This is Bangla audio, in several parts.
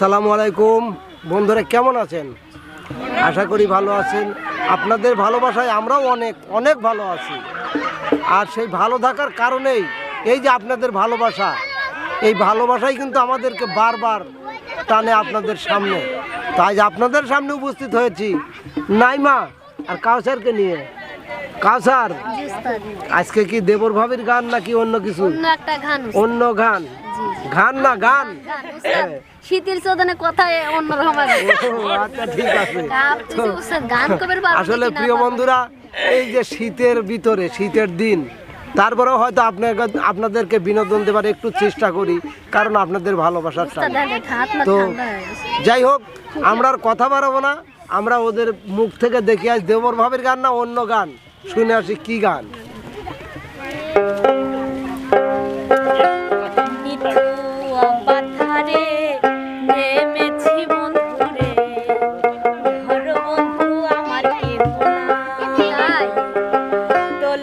আসসালামু আলাইকুম। বন্ধুরা কেমন আছেন? আশা করি ভালো আছেন। আপনাদের ভালোবাসায় আমরাও অনেক অনেক ভালো আছি। আর সেই ভালো থাকার কারণেই এই যে আপনাদের ভালোবাসা এই ভালোবাসাই কিন্তু আমাদেরকে বারবার টানে আপনাদের সামনে। তাই আপনাদের সামনে উপস্থিত হয়েছি নাইমা আর কাউসারকে নিয়ে। কাউসার আজকে কি দেবর ভাবির গান নাকি অন্য কিছু? অন্য গান। গান না গান? শীতের কথায় অন্যরকম আচ্ছা ঠিক আছে। গান আসলে প্রিয় বন্ধুরা এই যে শীতের ভিতরে শীতের দিন তারপরেও হয়তো আপনাকে আপনাদেরকে বিনোদন দেবার একটু চেষ্টা করি কারণ আপনাদের ভালোবাসার তো। যাই হোক আমরা আর কথা বাড়াবো না আমরা ওদের মুখ থেকে দেখি আজ দেবর ভাবের গান না অন্য গান? শুনে আসি কি গান?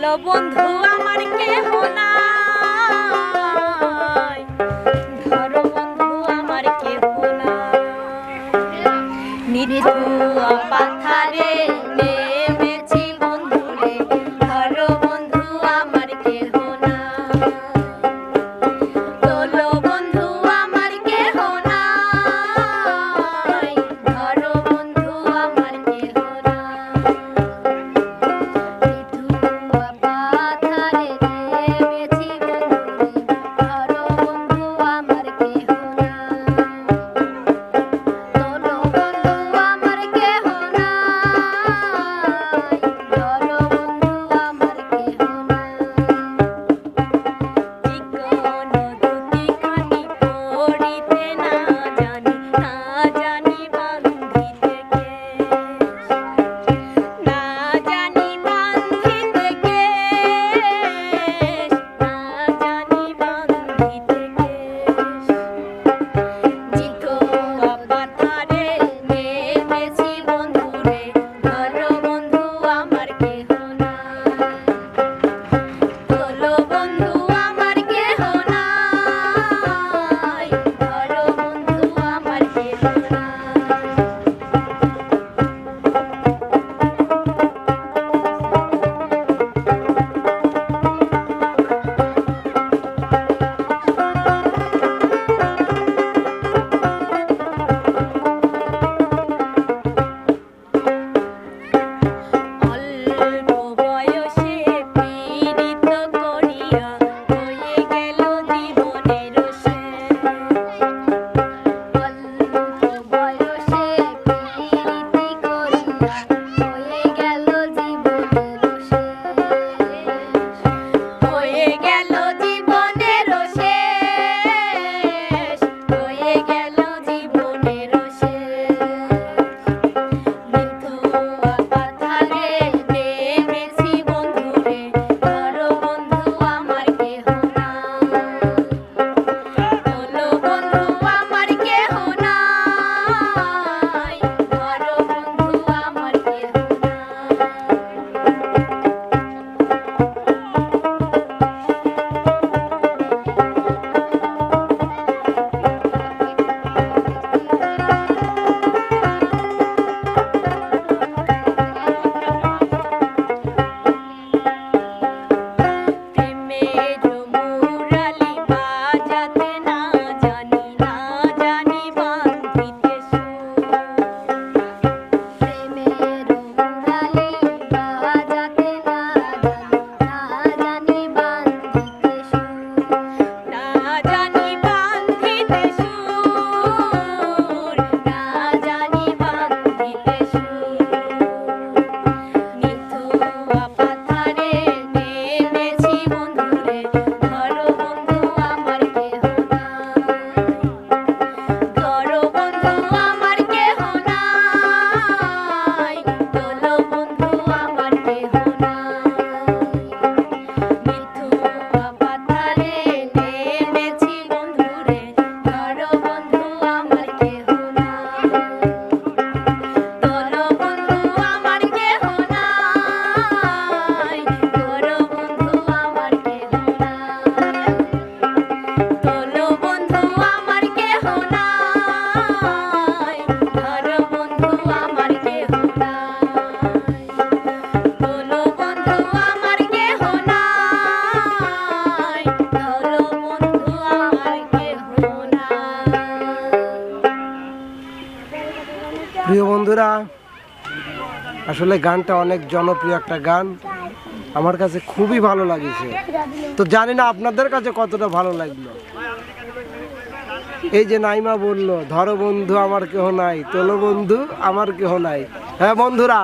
দোল বন্ধু আমার কেহ নাই। বন্ধুরা, আসলে গানটা অনেক জনপ্রিয় একটা গান। আমার কাছে খুবই ভালো লাগেছে। তো জানি না আপনাদের কাছে কতটা ভালো লাগল। এই যে নাইমা বলল, ধরো বন্ধু, আমার কেহ নাই। তোলো বন্ধু, আমার কেহ নাই। হ্যাঁ বন্ধুরা,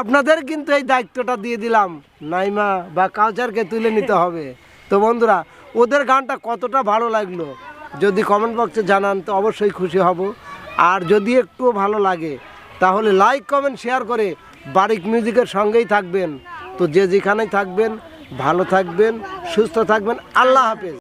আপনাদের কিন্তু এই দায়িত্বটা দিয়ে দিলাম। নাইমা বা কালচারকে তুলে নিতে হবে। তো বন্ধুরা, ওদের গানটা কতটা ভালো লাগল, যদি কমেন্ট বক্সে জানান, তো অবশ্যই খুশি হব। আর যদি একটু ভালো লাগে তাহলে লাইক কমেন্ট শেয়ার করে বারিক মিউজিকের সঙ্গেই থাকবেন। তো যে যেখানেই থাকবেন, ভালো থাকবেন, সুস্থ থাকবেন। আল্লাহ হাফেজ।